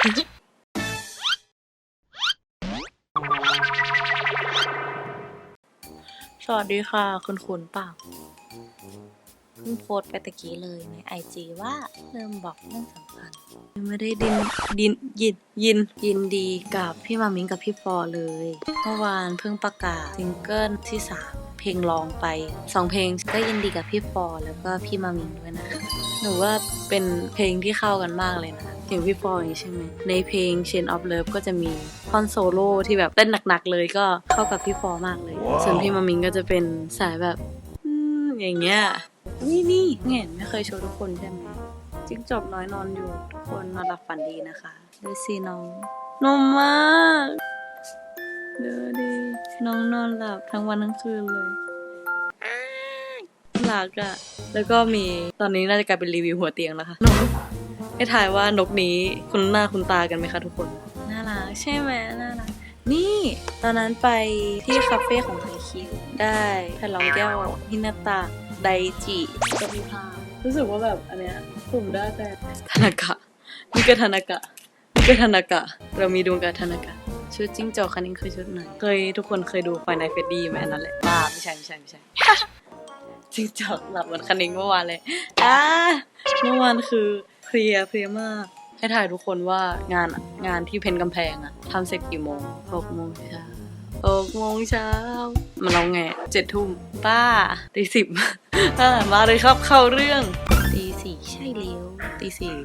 สวัสดีค่ะ คุณคุณเปล่าเพิ่งโพสไปตะกี้เลยในไอจีว่าเริ่มบอกเรื่องสำคัญยังไม่ได้ดินดินยินยินยินดีกับพี่มามิงกับพี่ฟอเลยเมื่อวานเพิ่งประกาศซิงเกิลที่สามเพลงร้องไปสองเพลงก็ยินดีกับพี่ฟอแล้วก็พี่มามิงด้วยนะคะหนูว่าเป็นเพลงที่เข้ากันมากเลยนะ อย่างพี่ฟออย่างนี้ใช่ไหมในเพลง Chain of Love ก็จะมีท่อนโซโล่ที่แบบเต้นหนักๆเลยก็เข้ากับพี่ฟอมากเลย ส่วนพี่มามิงก็จะเป็นสายแบบอืมอย่างเงี้ยนี่นี่เห็นไม่เคยโชว์ทุกคนใช่ไหมจิ้งจบน้อยนอนอยู่ทุกคนนอนหลับฝันดีนะคะดูสิน้องนมมากเดูดิน้องนอนหลับทั้งวันทั้งคืนเลยหลักอะแล้วก็มีตอนนี้น่าจะกลายเป็นรีวิวหัวเตียงแล้วค่ะนก ให้ถ่ายว่านกนี้คุณหน้าคุณตากันไหมคะทุกคน น่ารักใช่ไหมน่ารัก นี่ตอนนั้นไปที่คาเฟ่ของไทคิวได้แผ่นรองแก้วฮินาตะไดจิกับมีพารู้สึกว่าแบบอันเนี้ยสุ่มได้แต่ธนากะนี่ก็ธนากะนี่ก็ธนากะ เรามีดวงกับธนากะชุดจิ้งจอกคันนี้คือชุดไหนเคยทุกคนเคยดูไฟในเฟดดี้ไหมอันนั้นแหละบ้าไม่ใช่ไม่ใช่ไม่ใช่จิ้งจอกหลับเหมือนคันนิ้งเมื่อวานเลยอ่าเมื่อวานคือ เพลียเพลียมาก ให้ถ่ายทุกคนว่างานอะงานที่เพนกำแพงอะทำเสร็จกี่โมงหกโมงเช้าหกโมงเช้ามันเราไงเจ็ดทุ่มป้าตีสิบอ่ามาเลยครับเข้าเรื่องตีสี่ใช่เลี้ยวตีสี่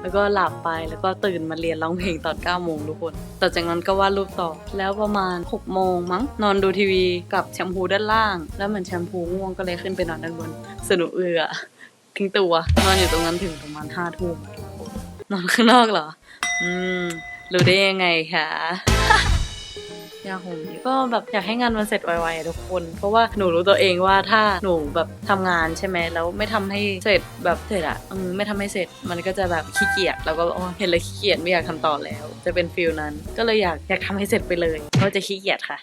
แล้วก็หลับไปแล้วก็ตื่นมาเรียนร้องเพลงตอนเก้าโมงทุกคน ต่อจากนั้นก็วาดรูปต่อ แล้วประมาณหกโมงมั้ง นอนดูทีวีกับแชมพูด้านล่าง แล้วเหมือนแชมพูง่วงก็เลยขึ้นไปนอนด้านบน สนุกเอือ ทิ้งตัวนอนอยู่ตรงนั้นถึงประมาณห้าทุ่มนอนข้างนอกเหรอ อืม รู้ได้ยังไงคะยาหมก็แบบอยากให้งานมันเสร็จไวๆทุกคน เพราะว่าหนูรู้ตัวเองว่าถ้าหนูแบบทำงานใช่ไหมแล้วไม่ทำให้เสร็จแบบเสร็จอะไม่ทำให้เสร็จมันก็จะแบบขี้เกียจแล้วก็โอ้เห็นแล้วขี้เกียจไม่อยากทำต่อแล้ว จะเป็นฟิลนั้น ก็เลยอยากอยากทำให้เสร็จไปเลยเพราะจะขี้เกียจค่ะ